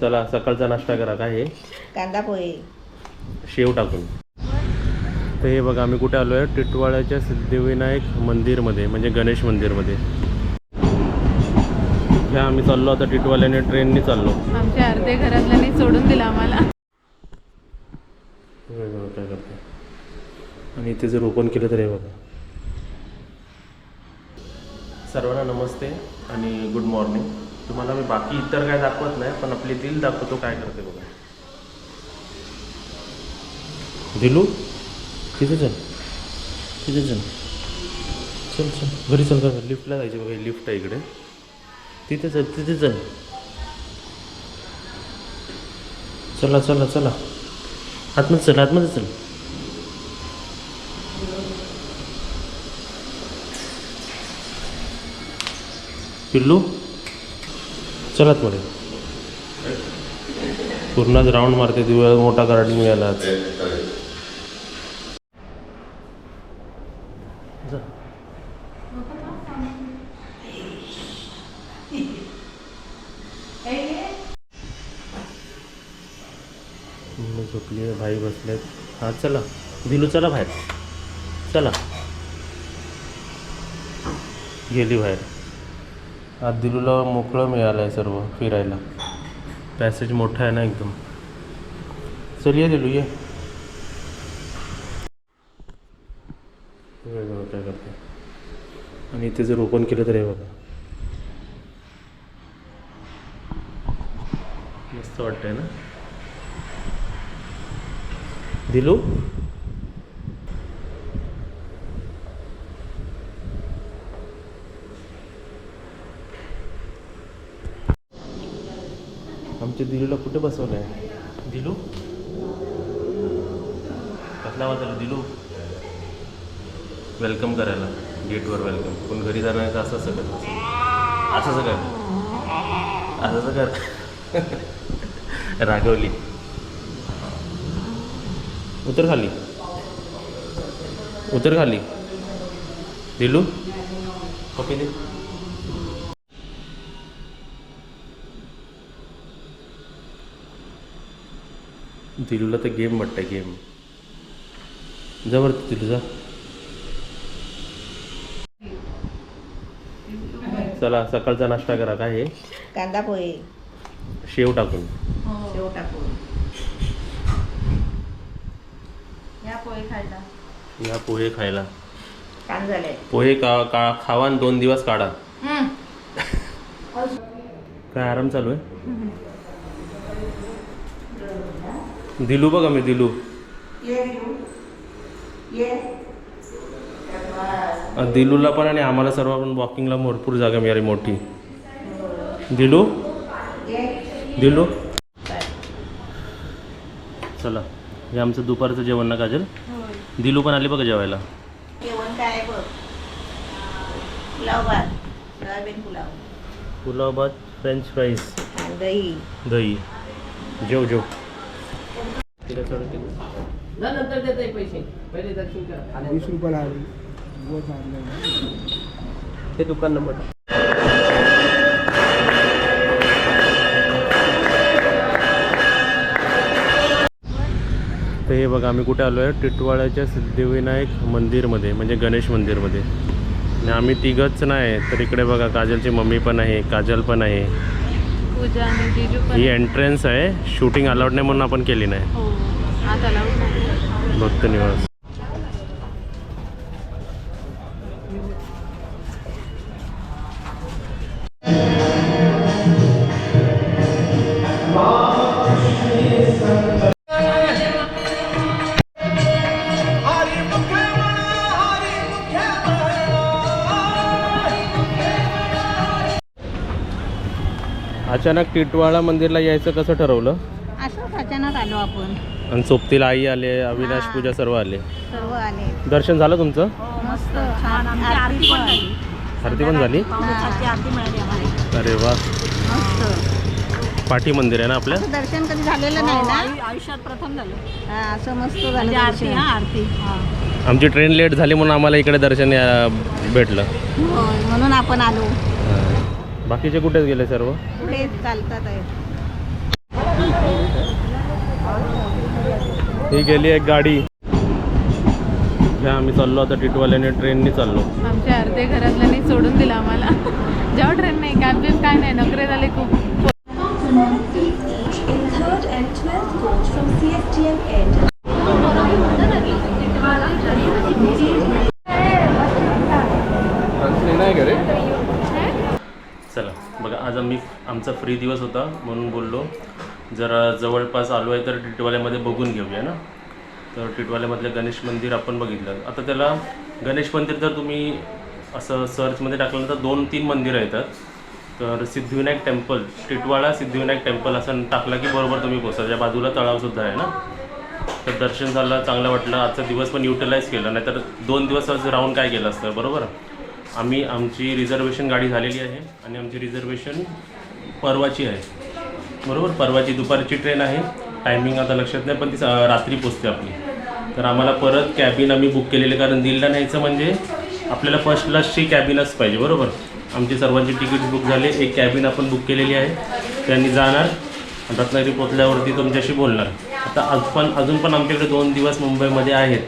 चला सकाळचा नाश्ता करा. काय हे? कांदा पोहे. शेव टाकून. तर हे बघा आम्ही कुठे आलो आहे टिटवाळ्याच्या सिद्धिविनायक मंदिरमध्ये म्हणजे गणेश मंदिरमध्ये. ह्या आम्ही चाललो आता टिटवाल्याने ट्रेनने चाललो. आमच्या अर्धे घरातल्यांनी सोडून दिलं आम्हाला. काय करते आणि इथे जर ओपन केलं तर हे बघा. सर्वांना नमस्ते आणि गुड मॉर्निंग तुम्हाला मी बाकी इतर काय दाखवत नाही पण आपली दिल दाखवतो काय करते बघा. दिलू? तिथे चल. तिथे चल. चल चल. घरी चल का लिफ्टला जायचे बघा लिफ्ट आहे इकडे. तिथे चल तिथे चल. चला चला चला. आतमध्ये चल आतमध्ये चल. पिल्लू? चल आतमध्ये पूर्णच राऊंड मारते दिवस मोठा गार्डन मिळाला झोपली भाई बसलेत. हा चला. दिलू चला बाहेर. चला. गेली बाहेर. आज दिलूला मोकळं मिळालं आहे सर्व फिरायला. पॅसेज मोठा आहे ना एकदम. चल ये दिलू ये. काय करते आणि इथे जर ओपन केलं तर हे बघा. मस्त वाटतंय ना? दिलू? तुमच्या दिलूला कुठे बसवलं आहे दिलू? कसला वाजला दिलू? वेलकम करायला. गेटवर वेलकम कोण घरी जाणार आहे तर असं सगळं. असं सगळं. असं सगळं. कर रागवली. उतर खाली. उतर खाली. दिलू? कॉपी दे. दिलूला तर गेम वाटतं गेम जबरदस्त दिलू जा. चला सकाळचा नाश्ता करा काय हे? कांदा पोहे. शेव टाकून. शेव टाकून. या पोहे खायला. या पोहे खायला. छान झाले. पोहे का का खावा आणि दोन दिवस काढा. काय आराम चालू आहे? दिलू बघा मी दिलू. ये ये. अ, दिलूला पण आणि आम्हाला सर्व पण वॉकिंगला भरपूर जागा मिळाली मोठी. दिलू? दिलू? चला हे आमचं दुपारचं जेवण ना काजल? दिलू पण आली बघा जेवायला. जेवण काय आहे बघ. पुलाव भात सोयाबीन पुलाव. पुलाव भात फ्रेंच फ्राईज दही. दही. जेव जेव. नंतर देते पैसे. पहिले दर्शन करा. वीस रुपयाला ते दुकान नंबर तर हे बघा आम्ही कुठे आलो आहे? टिटवाळ्याच्या सिद्धिविनायक मंदिरमध्ये म्हणजे गणेश मंदिरमध्ये. आणि आम्ही तिघंच नाही तर इकडे बघा काजलची मम्मी पण आहे काजल पण आहे. पूजा आणि जिजू पण ही एंट्रन्स आहे. शूटिंग अलाउड नाही म्हणून आपण केली नाही. हो आता लावून भक्त निवास अचानक टिटवाळा मंदिरला यायचं कसं ठरवलं? असंच अचानक आलो आपण. आणि सोबतीला आई आले अविनाश हा. पूजा सर्व आले. सर्व आले. दर्शन झालं तुमचं? मस्त. छान. आरती पण आरती पण झाली? आरती मिळाली आम्हाला. अरे वा. मस्त. पाठी मंदिर आहे ना आपल्या? असं दर्शन कधी झालेलं नाही ना? आयुष्यात प्रथम झालं. हा असं मस्त झालं म्हणजे आरती दर्शन. हा आरती. आमची ट्रेन लेट झाली म्हणून आम्हाला इकडे दर्शन भेटलं. होय, म्हणून आपण आलो. बाकीचे कुठेच गेले सर्व? चालतात ही गेली एक गाडी. आम्ही चाललो आता टिटवाल्याने ट्रेनने चाललो. आमच्या अर्धे घरातल्याने सोडून दिला आम्हाला. जेव्हा ट्रेन नाही काय बिब काय नाही नकरे झाले खूप. फ्री दिवस होता म्हणून बोललो. जरा जवळपास आलो आहे तर टिटवाल्यामध्ये बघून घेऊया ना. तर टिटवाल्यामधलं गणेश मंदिर आपण बघितलं. आता त्याला गणेश मंदिर जर तुम्ही असं सर्चमध्ये टाकलं तर दोन तीन मंदिरं येतात. तर सिद्धिविनायक टेम्पल टिटवाळा सिद्धिविनायक टेम्पल असं टाकलं की बरोबर तुम्ही पोहोचा त्या बाजूला तळावसुद्धा आहे ना. तर दर्शन झालं चांगलं वाटलं. आजचा दिवस पण युटिलाइज केलं. नाहीतर दोन दिवस आज राहून काय केलं असतं बरोबर? आम्ही आमची रिझर्वेशन गाडी झालेली आहे आणि आमची रिझर्वेशन परवाची आहे. बरोबर? परवाची दुपारची ट्रेन आहे. टायमिंग आता लक्षात नाही पण ती रात्री पोचते आपली. तर आम्हाला परत कॅबिन आम्ही बुक केलेले कारण दिल्ला न्यायचं म्हणजे आपल्याला फर्स्ट क्लासची कॅबिनच पाहिजे बरोबर? आमची सर्वांची तिकीट बुक झाले एक कॅबिन आपण बुक केलेली आहे. त्यांनी जाणार रत्नागिरी पोचल्यावरती तुमच्याशी बोलणार. आता आज पण अजून पण आमच्याकडे दोन दिवस मुंबईमध्ये आहेत.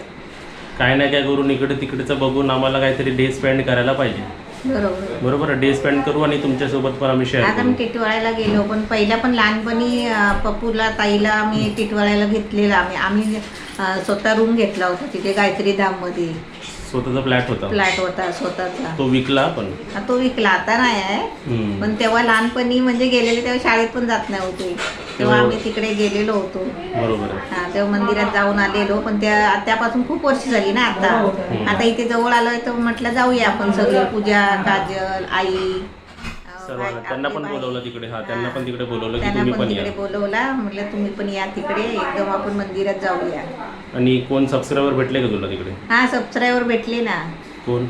काय नाही काय करून इकडे तिकडेचं बघून आम्हाला काहीतरी डे स्पेंड करायला पाहिजे. बरोबर. बरोबर डे स्पेंड करू आणि तुमच्यासोबत पण आम्ही शेअर करू. आम्ही टिटवाळ्याला गेलो पण पहिला पण लहानपणी अं, पप्पूला ताईला आम्ही टिटवाळ्याला घेतलेला. आम्ही आम्ही अं, स्वतः रूम घेतला होता तिथे गायत्री धाममध्ये. स्वतःचा फ्लॅट होता. फ्लॅट होता स्वतःचा. तो विकला पण. हा, तो विकला. आता नाही आहे. हम्म. पण तेव्हा लहानपणी म्हणजे गेलेले तेव्हा शाळेत पण जात नाही होते तेव्हा हो. आम्ही तिकडे गेलेलो होतो. बरोबर आहे. हा तेव्हा मंदिरात जाऊन आलेलो पण त्या त्यापासून खूप वर्ष झाली ना आता. आता इथे जवळ आलोय तर म्हटलं जाऊया आपण सगळे पूजा काजल आई अं, सर्वांना. त्यांना पण बाई. बोलवलं तिकडे. हा त्यांना पण तिकडे बोलवलं की त्यांना तुम्ही पण पण या. तिकडे बोलवला. म्हटलं तुम्ही पण या तिकडे. एकदम आपण मंदिरात जाऊया. आणि कोण सबस्क्रायबर भेटले का तुला तिकडे? हा सबस्क्रायबर भेटले ना. कोण?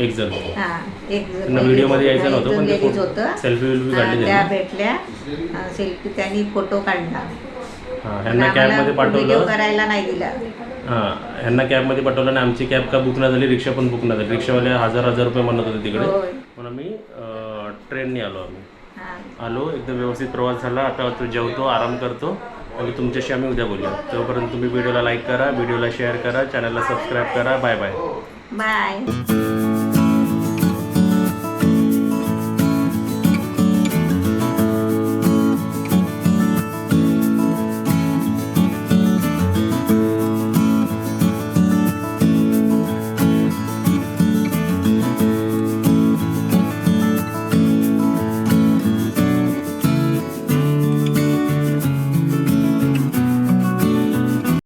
एक जण. हा एक त्यांना व्हिडिओमध्ये यायचं नव्हतं पण ते लेडीज होतं. हा, काढली त्या त्यांनी. भेटल्या. सेल्फी त्यांनी फोटो काढला. हा ह्यांना कॅबमध्ये व्हिडिओ पाठवलं. करायला नाही दिला. हां ह्यांना कॅबमध्ये पाठवलं आणि आमची कॅब का बुक नाही झाली रिक्षा पण बुक नाही झाली. रिक्षावाले हजार हजार रुपये म्हणत होते तिकडे. होय. म्हणून आम्ही ट्रेनने आलो आम्ही. हा. आलो एकदम व्यवस्थित प्रवास झाला. आता तो जेवतो आराम करतो. आणि तुमच्याशी आम्ही उद्या बोलूया. तोपर्यंत तुम्ही व्हिडिओला लाईक करा व्हिडिओला शेअर करा चॅनलला सबस्क्राईब करा. Bye bye bye